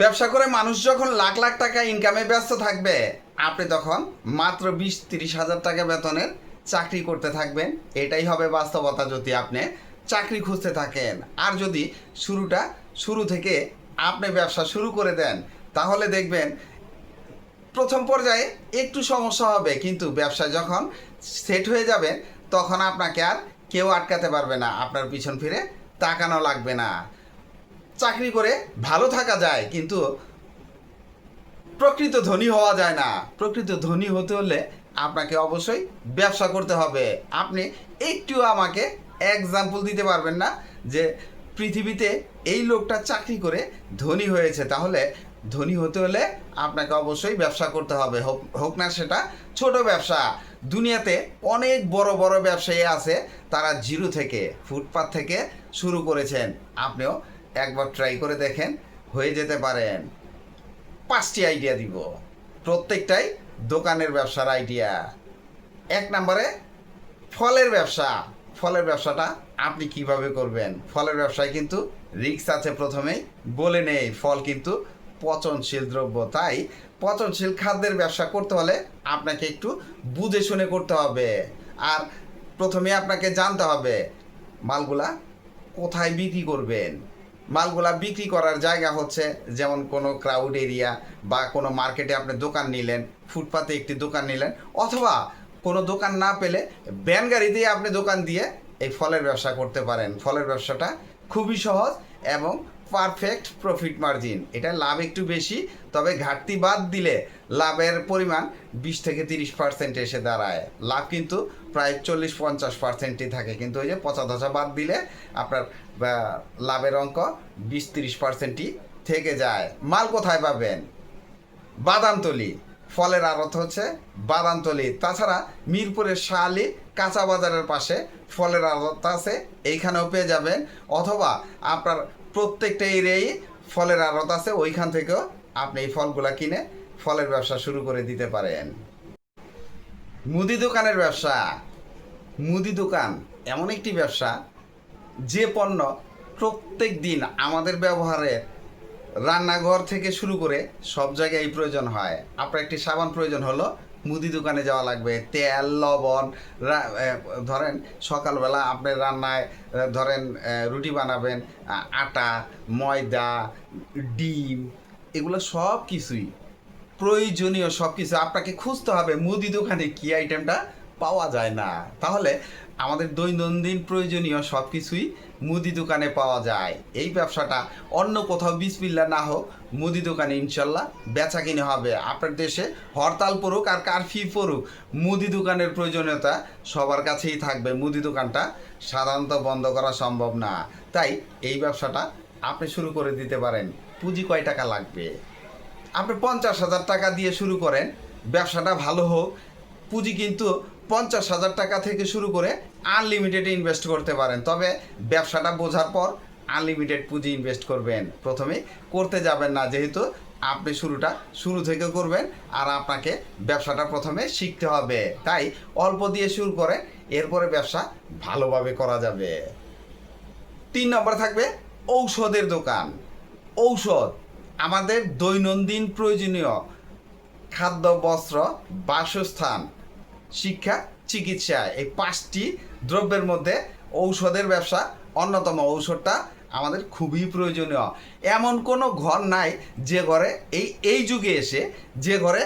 ব্যবসা করে মানুষ যখন লাখ লাখ টাকা ইনকামে ব্যস্ত থাকবে, আপনি তখন মাত্র বিশ তিরিশ হাজার টাকা বেতনের চাকরি করতে থাকবেন। এটাই হবে বাস্তবতা যদি আপনি চাকরি খুঁজতে থাকেন। আর যদি শুরুটা শুরু থেকে আপনি ব্যবসা শুরু করে দেন, তাহলে দেখবেন প্রথম পর্যায়ে একটু সমস্যা হবে, কিন্তু ব্যবসা যখন সেট হয়ে যাবে, তখন আপনাকে আর কেউ আটকাতে পারবে না। আপনার পিছন ফিরে তাকানো লাগবে না। চাকরি করে ভালো থাকা যায়, কিন্তু প্রকৃত ধনী হওয়া যায় না। প্রকৃত ধনী হতে হলে আপনাকে অবশ্যই ব্যবসা করতে হবে। আপনি একটু আমাকে এক্সাম্পল দিতে পারবেন না যে পৃথিবীতে এই লোকটা চাকরি করে ধনী হয়েছে। তাহলে ধনী হতে হলে আপনাকে অবশ্যই ব্যবসা করতে হবে। হোক না সেটা ছোট ব্যবসা। দুনিয়াতে অনেক বড় বড় ব্যবসায়ী আছে, তারা জিরো থেকে ফুটপাথ থেকে শুরু করেছেন। আপনিও একবার ট্রাই করে দেখেন, হয়ে যেতে পারেন পাঁচটি আইডিয়া দিব। প্রত্যেকটাই দোকানের ব্যবসার আইডিয়া এক নম্বরে, ফলের ব্যবসা। ফলের ব্যবসাটা আপনি কীভাবে করবেন? ফলের ব্যবসায় কিন্তু রিস্ক আছে প্রথমেই। বলে নেই, ফল কিন্তু পচনশীল দ্রব্য। তাই পচনশীল খাদ্যের ব্যবসা করতে হলে আপনাকে একটু বুঝে শুনে করতে হবে। আর প্রথমে আপনাকে জানতে হবে, মালগুলা কোথায় বিক্রি করবেন? মালগুলা বিক্রি করার জায়গা হচ্ছে যেমন কোনো ক্রাউড এরিয়া বা কোনো মার্কেটে আপনি দোকান নিলেন, ফুটপাতে একটি দোকান নিলেন, অথবা কোনো দোকান না পেলে ভ্যান গাড়ি দিয়ে আপনি দোকান দিয়ে এই ফলের ব্যবসা করতে পারেন। ফলের ব্যবসাটা খুবই সহজ এবং পারফেক্ট প্রফিট মার্জিন এটা লাভ একটু বেশি, তবে ঘাটতি বাদ দিলে লাভের পরিমাণ বিশ থেকে তিরিশ পার্সেন্ট এসে দাঁড়ায়। লাভ কিন্তু প্রায় চল্লিশ পঞ্চাশ পার্সেন্টই থাকে। কিন্তু ওই যে পচা ধচা বাদ দিলে আপনার লাভের অঙ্ক বিশ তিরিশ পার্সেন্টই থেকে যায়। মাল কোথায় পাবেন? বাদামতলি। ফলের আড়ত হচ্ছে বাদামতলি। তাছাড়া মিরপুরের শালি কাঁচা বাজারের পাশে ফলের আড়ত আছে, এইখানেও পেয়ে যাবেন। অথবা আপনার প্রত্যেকটা এরিয়ায় ফলের আড়ত আছে, ওইখান থেকেও আপনি এই ফলগুলা কিনে ফলের ব্যবসা শুরু করে দিতে পারেন। মুদি দোকানের ব্যবসা। মুদি দোকান এমন একটি ব্যবসা, যে পণ্য প্রত্যেক দিন আমাদের ব্যবহারে রান্নাঘর থেকে শুরু করে সব জায়গায় প্রয়োজন হয়। আপনার একটি সাবান প্রয়োজন হলো, মুদি দোকানে যাওয়া লাগবে। তেল, লবণ ধরেন সকালবেলা আপনি রান্নায় ধরেন রুটি বানাবেন আটা, ময়দা, ডিম, এগুলো সব কিছুই প্রয়োজনীয় সব কিছু আপনাকে খুঁজতে হবে। মুদি দোকানে কি আইটেমটা পাওয়া যায় না? তাহলে আমাদের দৈনন্দিন প্রয়োজনীয় সব কিছুই মুদি দোকানে পাওয়া যায়। এই ব্যবসাটা অন্য কোথাও বিসমিল্লা না হোক, মুদি দোকানে ইনশাল্লাহ বেচা কিনে হবে। আপনার দেশে হরতাল পড়ুক আর কারফিউ পড়ুক, মুদি দোকানের প্রয়োজনীয়তা সবার কাছেই থাকবে। মুদি দোকানটা সাধারণত বন্ধ করা সম্ভব না। তাই এই ব্যবসাটা আপনি শুরু করে দিতে পারেন। পুঁজি কয় টাকা লাগবে? আপনি পঞ্চাশ হাজার টাকা দিয়ে শুরু করেন, ব্যবসাটা ভালো হোক, পুঁজি কিন্তু পঞ্চাশ হাজার টাকা থেকে শুরু করে আনলিমিটেড ইনভেস্ট করতে পারেন। তবে ব্যবসাটা বোঝার পর আনলিমিটেড পুঁজি ইনভেস্ট করবেন। প্রথমে করতে যাবেন না, যেহেতু আপনি শুরুটা শুরু থেকে করবেন আর আপনাকে ব্যবসাটা প্রথমে শিখতে হবে। তাই অল্প দিয়ে শুরু করে এরপরে ব্যবসা ভালোভাবে করা যাবে। তিন নম্বর থাকবে ঔষধের দোকান। ঔষধ আমাদের দৈনন্দিন প্রয়োজনীয় খাদ্য, বস্ত্র, বাসস্থান, শিক্ষা, চিকিৎসা, এই পাঁচটি দ্রব্যের মধ্যে ঔষধের ব্যবসা অন্যতম। ঔষধটা আমাদের খুবই প্রয়োজনীয়। এমন কোনো ঘর নাই যে ঘরে এই এই যুগে এসে যে ঘরে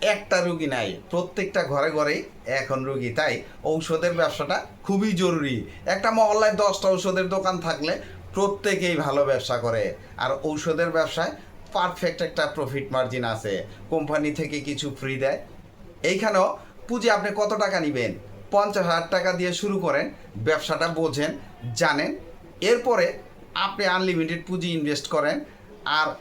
একটা রুগী নাই। প্রত্যেকটা ঘরে ঘরেই এখন রুগী। তাই ঔষধের ব্যবসাটা খুবই জরুরি। একটা মহল্লায় দশটা ঔষধের দোকান থাকলে প্রত্যেকেই ভালো ব্যবসা করে। আর ঔষধের ব্যবসায় পারফেক্ট একটা প্রফিট মার্জিন আছে। কোম্পানি থেকে কিছু ফ্রি দেয়। এইখানেও পুঁজি আপনি কত টাকা নেবেন? পঞ্চাশ হাজার টাকা দিয়ে শুরু করেন, ব্যবসাটা বোঝেন, জানেন। এরপরে আপনি আনলিমিটেড পুঁজি ইনভেস্ট করেন। আর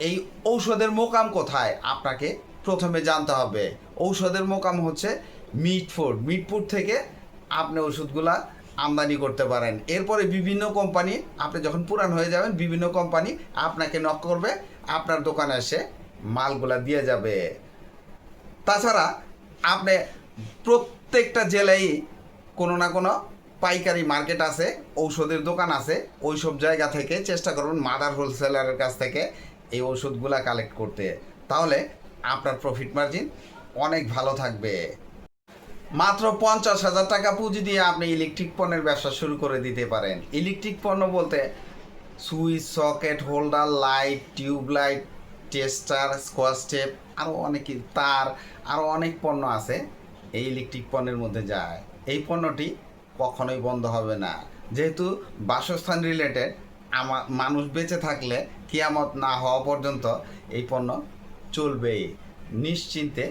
এই ঔষধের মোকাম কোথায়? আপনাকে প্রথমে জানতে হবে। ঔষধের মোকাম হচ্ছে মিটফুড মিটফুড থেকে আপনি ওষুধগুলা আমদানি করতে পারেন। এরপরে বিভিন্ন কোম্পানি, আপনি যখন পুরান হয়ে যাবেন, বিভিন্ন কোম্পানি আপনাকে নক করবে, আপনার দোকানে এসে মালগুলা দিয়ে যাবে। তাছাড়া আপনি প্রত্যেকটা জেলায় কোনো না কোনো পাইকারি মার্কেট আছে, ঔষধের দোকান আছে ওই সব জায়গা থেকে চেষ্টা করুন মাদার হোলসেলারের কাছ থেকে এই ওষুধগুলা কালেক্ট করতে। তাহলে আপনার প্রফিট মার্জিন অনেক ভালো থাকবে। মাত্র পঞ্চাশ হাজার টাকা পুঁজি দিয়ে আপনি ইলেকট্রিক পণ্যের ব্যবসা শুরু করে দিতে পারেন। ইলেকট্রিক পণ্য বলতে switch socket holder light tube light tester squash tape আরও অনেক তার আরও অনেক পণ্য আছে এই ইলেকট্রিক পণ্যের মধ্যে যায়। এই পণ্যটি কখনোই বন্ধ হবে না। যেহেতু বাসস্থান রিলেটেড আমার মানুষ বেঁচে থাকলে কিয়ামত না হওয়া পর্যন্ত এই পণ্য চলবেই। নিশ্চিন্তে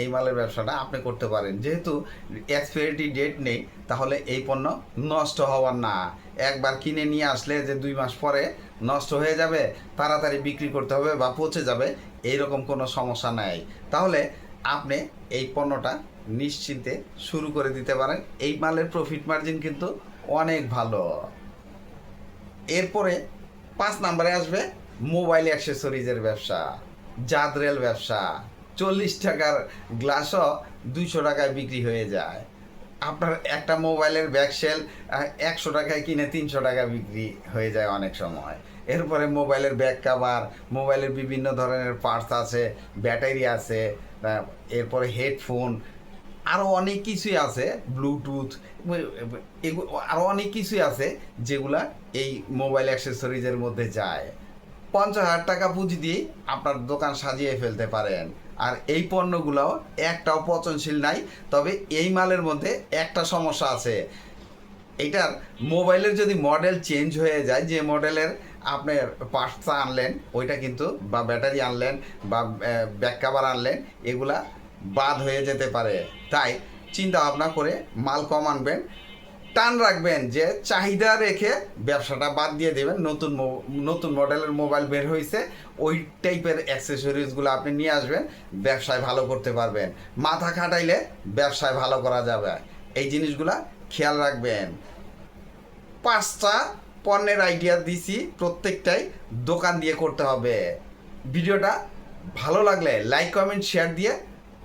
এই মালের ব্যবসাটা আপনি করতে পারেন। যেহেতু এক্সপায়ারিটি ডেট নেই, তাহলে এই পণ্য নষ্ট হওয়ার না। একবার কিনে নিয়ে আসলে যে দুই মাস পরে নষ্ট হয়ে যাবে, তাড়াতাড়ি বিক্রি করতে হবে বা পচে যাবে, এইরকম কোনো সমস্যা নাই। তাহলে আপনি এই পণ্যটা নিশ্চিন্তে শুরু করে দিতে পারেন। এই মালের প্রফিট মার্জিন কিন্তু অনেক ভালো। এরপরে পাঁচ নাম্বারে আসবে মোবাইল অ্যাক্সেসরিজের ব্যবসা, জাদরেল ব্যবসা। চল্লিশ টাকার গ্লাসও দুইশো টাকায় বিক্রি হয়ে যায়। আপনার একটা মোবাইলের ব্যাকসেল একশো টাকায় কিনে তিনশো টাকা বিক্রি হয়ে যায় অনেক সময়। এরপরে মোবাইলের ব্যাক কাভার মোবাইলের বিভিন্ন ধরনের পার্টস আছে, ব্যাটারি আছে এরপরে হেডফোন আরও অনেক কিছুই আছে ব্লুটুথ আরও অনেক কিছুই আছে যেগুলা এই মোবাইল অ্যাক্সেসরিজের মধ্যে যায়। পঞ্চাশ হাজার টাকা পুঁজি দিয়ে আপনার দোকান সাজিয়ে ফেলতে পারেন। আর এই পণ্যগুলোও একটাও পচনশীল নাই, তবে এই মালের মধ্যে একটা সমস্যা আছে। এটার মোবাইলের যদি মডেল চেঞ্জ হয়ে যায়, যে মডেলের আপনার পার্টসটা আনলেন, ওইটা কিন্তু বা ব্যাটারি আনলেন বা ব্যাক কাভার আনলেন, এগুলা বাদ হয়ে যেতে পারে। তাই চিন্তা ভাবনা করে মাল কম আনবেন। টান রাখবেন যে চাহিদা রেখে ব্যবসাটা বাদ দিয়ে দেবেন। নতুন নতুন মডেলের মোবাইল বের হয়েছে ওই টাইপের অ্যাক্সেসরিজগুলো আপনি নিয়ে আসবেন, ব্যবসায় ভালো করতে পারবেন। মাথা খাটাইলে ব্যবসায় ভালো করা যাবে। এই জিনিসগুলা খেয়াল রাখবেন। পাঁচটা পণ্যের আইডিয়া দিছি, প্রত্যেকটাই দোকান দিয়ে করতে হবে। ভিডিওটা ভালো লাগলে লাইক কমেন্ট শেয়ার দিয়ে